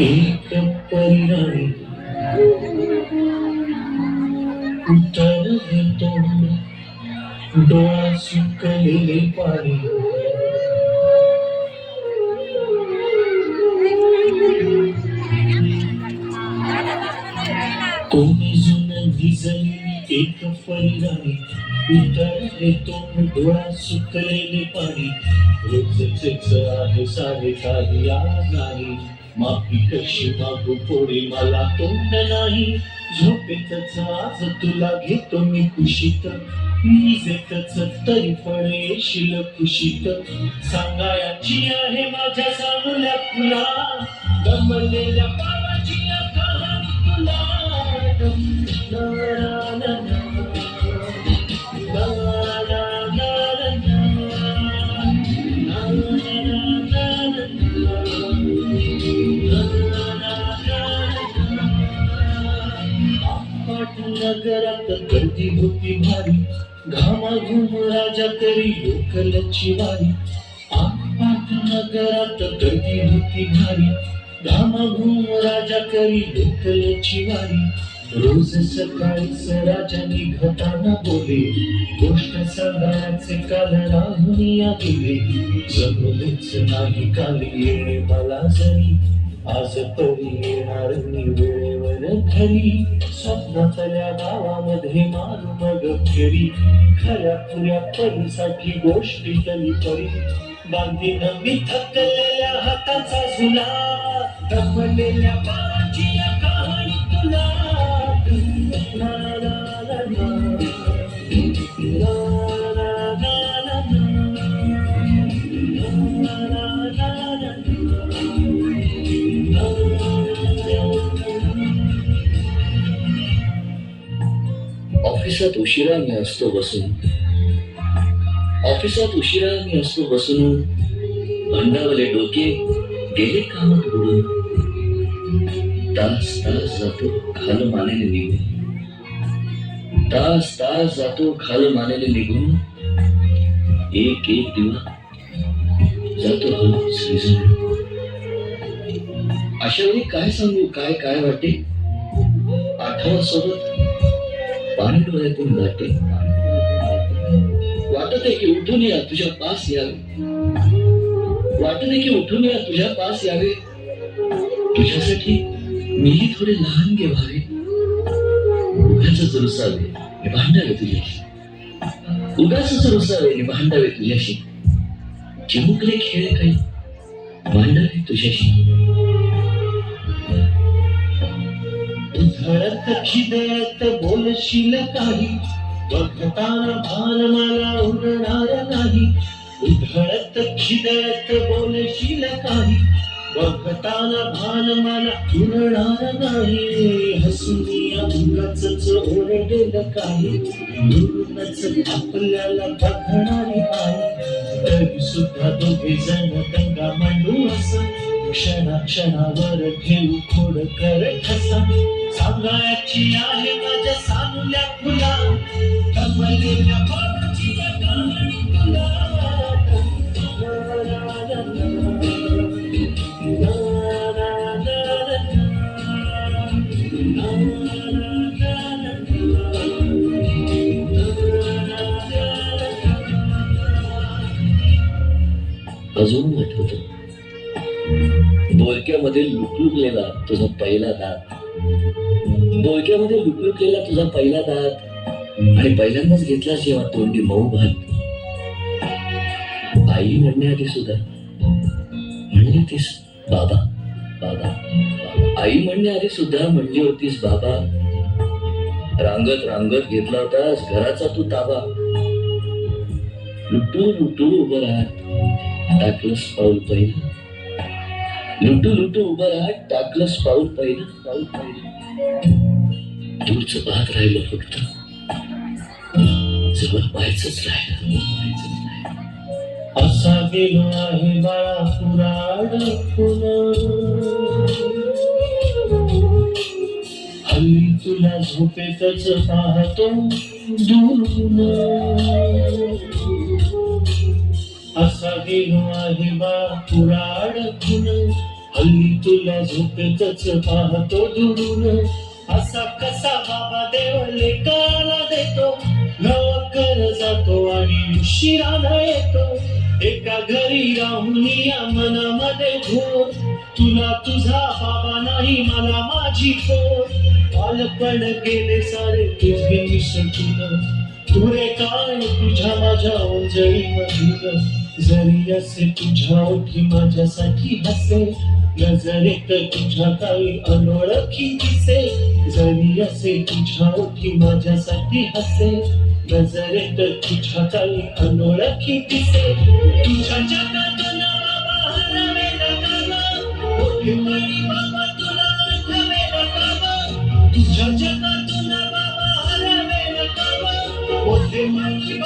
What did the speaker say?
एक परिणामी उत्तर देतो डोळा सुकलेले पाणी. कोणी जुन भिजली एक परिणामी उत्तर देतो डोळा सुकलेले पाणी रोजच आहे सारे काही आज नाही. माफी कशी मागू पोरी मला तोंड नाही? झोपेतच आज तुला घेतो मी कुशीत. निजेतच तरी पण येशील कुशीत. सांगायची आहे माझ्या सांगल्या तुला दमलेल्या नगरात गर्दी होती भारी. घामाघूम राजा करी लोकलची वारी. आपाट नगरात गर्दी होती भारी. घामाघूम राजा करी लोकलची वारी. रोज सकाळीच राजा निघताना बोले गोष्ट सांगायचे काल राहून या गेले जमलेच नाही काल येणे मला जरी. आज तरी येणार मी वेळेवर खरी स्वप्नातल्या गावामध्ये मारू मग फेरी खऱ्या खुऱ्या परीसाठी गोष्टी तरी परी बांधी नवी थकलेल्या हाताचा झुला दमलेल्या पाची कहाणी तुला ला, ला, ला, ला. ऑफिसात उशिरा मी असतो बसून ऑफिसात उशिरा मी असतो बसून भंडावले डोके गेले कामात बुडून तास तास जातो खाल मानेने निघून तास तास जातो खाल मानेने निघून एक एक दिवस जातो हळूच अशा वेळी काय सांगू काय काय वाटे आठवा सोबत पाणी डोळ्यातून जाते वाटत आहे की उठून या तुझ्या पास यावे. वाटत आहे की उठून या तुझ्या पास यावे. तुझ्यासाठी मीही थोडे लहान गे व्हावे उगाच रुसावे मी भांडावे तुझ्याशी. उगाच रुसावे मी भांडावे तुझ्याशी. चिमुकले खेळ काही भांडावे तुझ्याशी. धडक खिदळत बोलशील काही? बघताना भान मला उडणार नाही. उधळत खिदळत बोलशील काही? बघताना भान मला उडणार नाही. हसून या उगाच ओरडेल काही? म्हणूनच आपल्याला बघणार आहे तरी सुद्धा दोघे जण गंगा मांडू असं. क्षणा क्षणावर घेऊ खोड कर ठसा. सांगायची आहे माझ्या अजून आठवत. बोलक्यामध्ये लुकलुकलेला तुझा पहिला दात. बोलक्यामध्ये लुकलुकलेला तुझा पहिला दात आणि पहिल्यांदाच घेतला जेव्हा तोंडी मऊ भात. आई म्हणण्याआधी सुद्धा म्हणली तीस बाबा बाबा आई म्हणण्याआधी सुद्धा म्हणली होतीस बाबा. रांगत रांगत घेतला होतास घराचा तू ताबा. लुटू लुटू उभं राहत टाकलंस पाऊल पहिला. लुटू लुटू उभं राहत टाकलंच पाऊल पाहिलं पाऊल पाहिलं. दूरच पाहत राहिलं फक्त. जवळ पाहायचंच राहिलं. पाहायचंच राहिलं असा गेलो आहे बाळा पुराड हल्ली तुला झोपेतच पाहतो दूर असा गेलो आहे बाळा पुराड हल्ली तुला झोपेतच पाहतो दुरून. असा कसा बाबा देव लेकाला देतो नवकर जातो आणि उशिरानं येतो. एका घरी राहून या मनामध्ये घोर तुला तुझा बाबा नाही मला माझी पोर. बालपण गेले सारे तुझे विसरून तुरे काय तुझ्या माझ्या ओंजळी मधून जरी असे तुझ्या ओठी माझ्यासाठी हसे। नजरेत तुझ्या काही अनोळखी दिसे। जरी असे तुझ्या ओठी माझ्यासाठी हसे। नजरेत तुझ्या काही अनोळखी दिसे। तुझ्या जगातून बाबा हरवे नका मोठेपणी बाबा तुला आठवे नका तुझ्या जगातून बाबा हरवे नका मोठेपणी बाबा